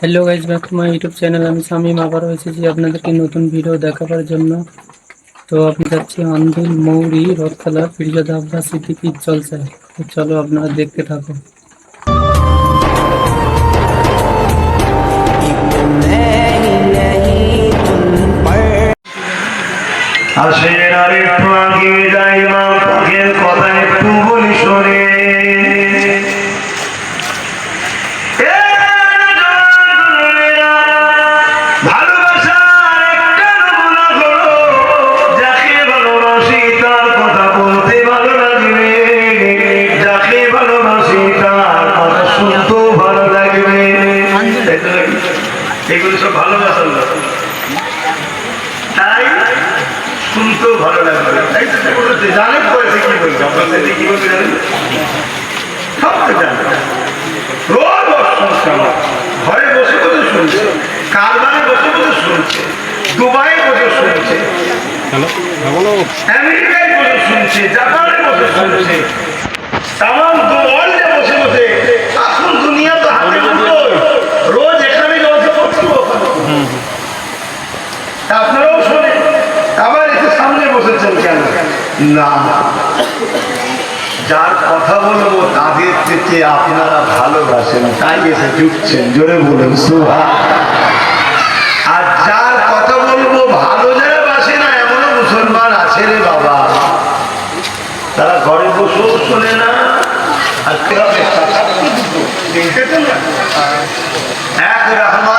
Hello guys back to my YouTube channel আমি শামিম, আবারও এসেছি আপনাদেরকে নতুন ভিডিও দেখাবার জন্য। তো আপনি যাচ্ছি আন্দুল মৌরি রথখেলা পীরজাদা আব্বাস সিদ্দিকি তো চলো আপনারা দেখতে থাকো আসেন আর একটু যাই, মা একটু বলি শোনে। তাই তো নাকি? এগুলো সব ভালোবাসার লোক তাই শুনতেও ভালো লাগবে তাই তো সে বলেছে জানেন করেছে কি বলছে? কি বলছে জানেন? সব তো জানেন রোজ অসুস্থ আমার। ঘরে বসে বসে শুনছে কারবারে বসে বসে শুনছে দুবাই বসে শুনছে আমেরিকায় বসে শুনছে জাপানে বসে শুনছে। তাম দু ওয়ার্ল্ডে বসে বসে এখন দুনিয়া তো হাতে মুঠোয় রোজ এখানে বসে পড়ছি ওখানে তা আপনারাও শোনেন আবার এসে বসেছেন কেন? না। যার কথা বলব তাদের থেকে আপনারা ভালোবাসেন, তাই এসে জুটছেন জোরে বলুন সুহা আর যার কথা বলব ভালো যারা বাসে না, এমনও মুসলমান আছে রে বাবা। তারা ঘরে বসেও শোনে না। আর এক রহমান